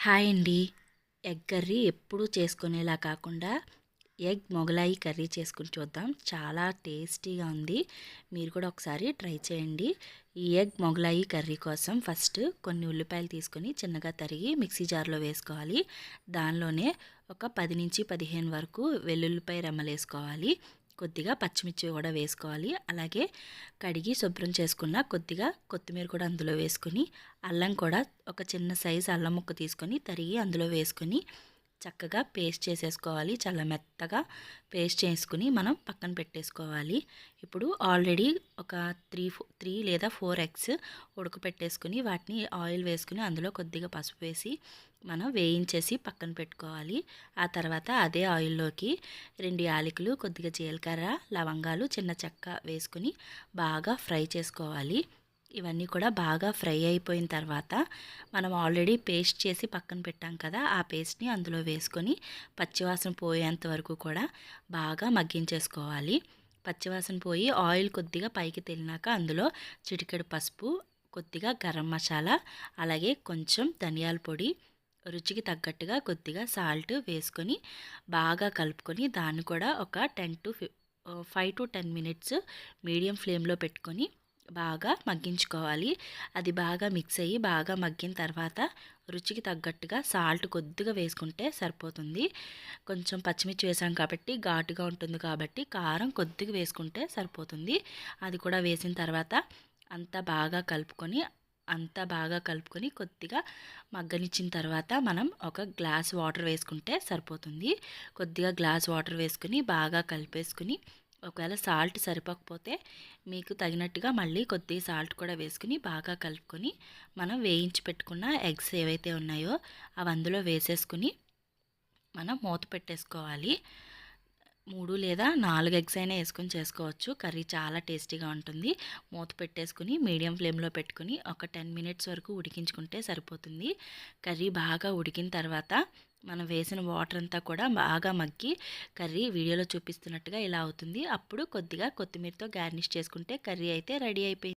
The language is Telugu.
హాయ్ అండి. ఎగ్ కర్రీ ఎప్పుడూ చేసుకునేలా కాకుండా ఎగ్ మొగలాయి కర్రీ చేసుకుని చూద్దాం. చాలా టేస్టీగా ఉంది. మీరు కూడా ఒకసారి ట్రై చేయండి. ఈ ఎగ్ మొగలాయి కర్రీ కోసం ఫస్ట్ కొన్ని ఉల్లిపాయలు తీసుకొని చిన్నగా తరిగి మిక్సీ జార్లో వేసుకోవాలి. దానిలోనే ఒక పది నుంచి పదిహేను వరకు వెల్లుల్లిపాయ రెమ్మలు వేసుకోవాలి కొద్దిగా పచ్చిమిర్చి కూడా వేసుకోవాలి. అలాగే కడిగి శుభ్రం చేసుకున్న కొద్దిగా కొత్తిమీర కూడా అందులో వేసుకొని అల్లం కూడా ఒక చిన్న సైజు అల్లం ముక్క తీసుకొని తరిగి అందులో వేసుకొని చక్కగా పేస్ట్ చేసేసుకోవాలి. చాలా మెత్తగా పేస్ట్ చేసుకుని మనం పక్కన పెట్టేసుకోవాలి. ఇప్పుడు ఆల్రెడీ ఒక త్రీ త్రీ లేదా ఫోర్ ఎగ్స్ ఉడకపెట్టేసుకుని వాటిని ఆయిల్ వేసుకుని అందులో కొద్దిగా పసుపు వేసి మనం వేయించేసి పక్కన పెట్టుకోవాలి. ఆ తర్వాత అదే ఆయిల్లోకి రెండు యాలకులు కొద్దిగా జీలకర్ర లవంగాలు చిన్న చెక్క వేసుకుని బాగా ఫ్రై చేసుకోవాలి. ఇవన్నీ కూడా బాగా ఫ్రై అయిపోయిన తర్వాత మనం ఆల్రెడీ పేస్ట్ చేసి పక్కన పెట్టాం కదా ఆ పేస్ట్ని అందులో వేసుకొని పచ్చివాసన పోయేంత వరకు కూడా బాగా మగ్గించేసుకోవాలి. పచ్చివాసన పోయి ఆయిల్ కొద్దిగా పైకి తెలినాక అందులో చిటికెడు పసుపు కొద్దిగా గరం మసాలా అలాగే కొంచెం ధనియాల పొడి రుచికి తగ్గట్టుగా కొద్దిగా సాల్ట్ వేసుకొని బాగా కలుపుకొని దాన్ని కూడా ఒక ten to five to ten minutes medium ఫ్లేమ్లో పెట్టుకొని బాగా మగ్గించుకోవాలి. అది బాగా మిక్స్ అయ్యి బాగా మగ్గిన తర్వాత రుచికి తగ్గట్టుగా సాల్ట్ కొద్దిగా వేసుకుంటే సరిపోతుంది. కొంచెం పచ్చిమిర్చి వేసాం కాబట్టి ఘాటుగా ఉంటుంది కాబట్టి కారం కొద్దిగా వేసుకుంటే సరిపోతుంది. అది కూడా వేసిన తర్వాత అంతా బాగా కలుపుకొని అంతా బాగా కలుపుకొని కొద్దిగా మగ్గనిచ్చిన తర్వాత మనం ఒక గ్లాస్ వాటర్ వేసుకుంటే సరిపోతుంది. కొద్దిగా గ్లాస్ వాటర్ వేసుకుని బాగా కలిపేసుకుని ఒకవేళ సాల్ట్ సరిపోకపోతే మీకు తగినట్టుగా మళ్ళీ కొద్ది సాల్ట్ కూడా వేసుకుని బాగా కలుపుకొని మనం వేయించి పెట్టుకున్న ఎగ్స్ ఏవైతే ఉన్నాయో అవి అందులో వేసేసుకుని మనం మూత పెట్టేసుకోవాలి. మూడు లేదా నాలుగు ఎగ్స్ అయినా వేసుకొని చేసుకోవచ్చు. కర్రీ చాలా టేస్టీగా ఉంటుంది. మూత పెట్టేసుకుని మీడియం ఫ్లేమ్లో పెట్టుకుని ఒక టెన్ మినిట్స్ వరకు ఉడికించుకుంటే సరిపోతుంది. కర్రీ బాగా ఉడికిన తర్వాత మనం వేసిన వాటర్ అంతా కూడా బాగా మగ్గి కర్రీ వీడియోలో చూపిస్తున్నట్టుగా ఇలా అవుతుంది. అప్పుడు కొద్దిగా కొత్తిమీరతో గార్నిష్ చేసుకుంటే కర్రీ అయితే రెడీ అయిపోయింది.